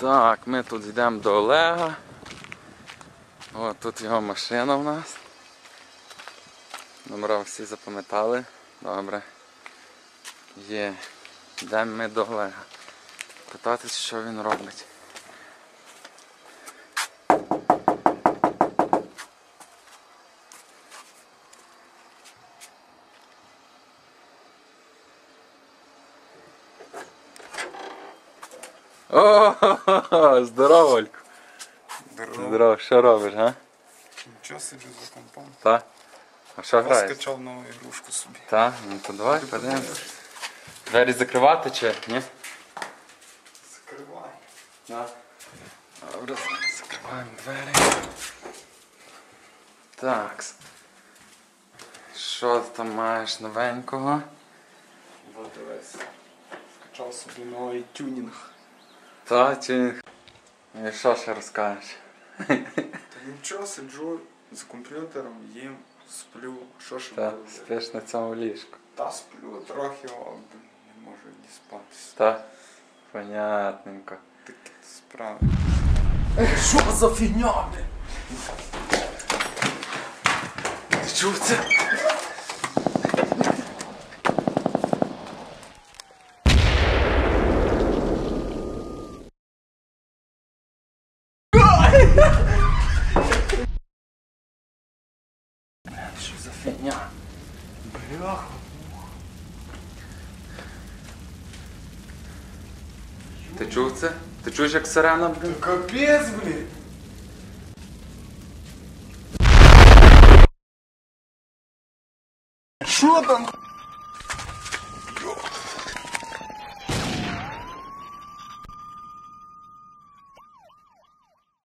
Так, ми тут йдемо до Олега. О, тут його машина в нас. Номера всі запам'ятали. Добре. Є. Йдемо ми до Олега. Питатись, що він робить. О, здорово, Ольку. Здорово. Здорово, що робиш, га? Нічого собі за компом. Та? А що Я граєш? скачав нову ігрушку собі. Та? Ну то давай подивимось. Двері закривати чи ні? Закривай. Так. Добре, закриваємо двері. Так. Що ти там маєш новенького? Вот дивись. Скачав собі новий тюнінг. Та чи. І що ще розкажеш? Та нічого, сиджу з комп'ютером, їм, сплю. Що ж Та, буду? спиш на цьому ліжку. Та сплю трохи, а блін, не можу ні спатися. Та? Понятненько. Такі справи. Що за фігня, блін? Ти чув це? Що за фігня? Бляха. Ти чув це? Ти чуєш як сирена, блін? Капець, блін. Що там?